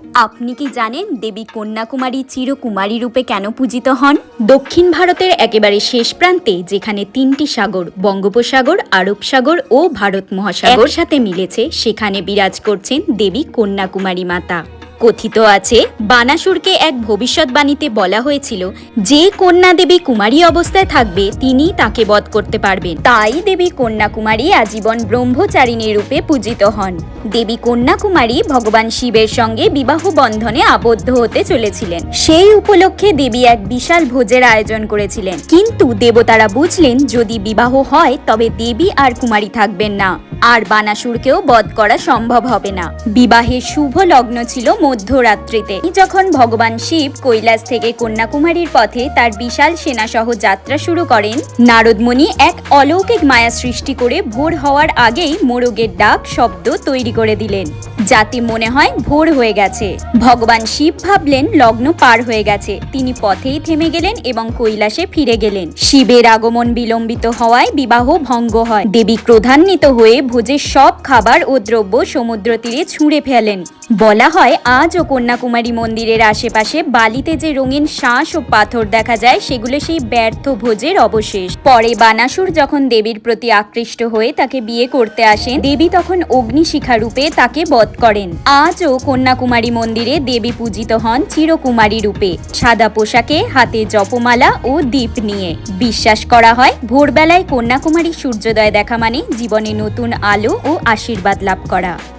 আপনি কি জানেন দেবী কন্যাকুমারী চিরকুমারী রূপে কেন পূজিত হন? দক্ষিণ ভারতের একেবারে শেষ প্রান্তে যেখানে তিনটি সাগর বঙ্গোপসাগর আরব সাগর ও ভারত মহাসাগর সাথে মিলেছে সেখানে বিরাজ করছেন দেবী কন্যাকুমারী মাতা। কথিত আছে, বানাসুরকে এক ভবিষ্যৎবাণীতে বলা হয়েছিল, যে কন্যা দেবী কুমারী অবস্থায় থাকবে তিনি তাকে বধ করতে পারবেন। তাই দেবী কন্যাকুমারী আজীবন ব্রহ্মচারিণী রূপে পূজিত হন। দেবী কন্যাকুমারী ভগবান শিবের সঙ্গে বিবাহ বন্ধনে আবদ্ধ হতে চলেছিলেন। সেই উপলক্ষে দেবী এক বিশাল ভোজের আয়োজন করেছিলেন। কিন্তু দেবতারা বুঝলেন, যদি বিবাহ হয়, তবে দেবী আর কুমারী থাকবেন না। আর বানাসুরকেও বধ করা সম্ভব হবে না। বিবাহের শুভ লগ্ন ছিল মধ্যরাত্রিতে। যখন ভগবান শিব কৈলাস থেকে কন্যাকুমারীর পথে তার বিশাল সেনাসহ যাত্রা শুরু করেন, নারদমণি এক অলৌকিক মায়া সৃষ্টি করে ভোর হওয়ার আগেই মোরগের ডাক, শব্দ তৈরি করে দিলেন। যাতে মনে হয় ভোর হয়ে গেছে। ভগবান শিব ভাবলেন লগ্ন পার হয়ে গেছে। তিনি পথেই থেমে গেলেন এবং কৈলাসে ফিরে গেলেন। শিবের আগমন বিলম্বিত হওয়ায় বিবাহ ভঙ্গ হয়। দেবী ক্রোধান্বিত হয়ে ভোজের সব খাবার ও দ্রব্য সমুদ্র তীরে ছুঁড়ে ফেলেন। বলা হয়, আজও কন্যাকুমারী মন্দিরের আশেপাশে বালিতে যে রঙিন শাঁস ও পাথর দেখা যায়, সেগুলো সেই ব্যর্থ ভোজের অবশেষ। পরে বানাসুর যখন দেবীর প্রতি আকৃষ্ট হয়ে তাকে বিয়ে করতে আসেন, দেবী তখন অগ্নিশিখা রূপে তাকে বধ করেন। আজও কন্যাকুমারী মন্দিরে দেবী পূজিত হন চিরকুমারী রূপে। সাদা পোশাকে, হাতে জপমালা ও দীপ নিয়ে। বিশ্বাস করা হয়, ভোরবেলায় কন্যাকুমারী সূর্যোদয় দেখা মানে জীবনে নতুন আলো ও আশীর্বাদ লাভ করা।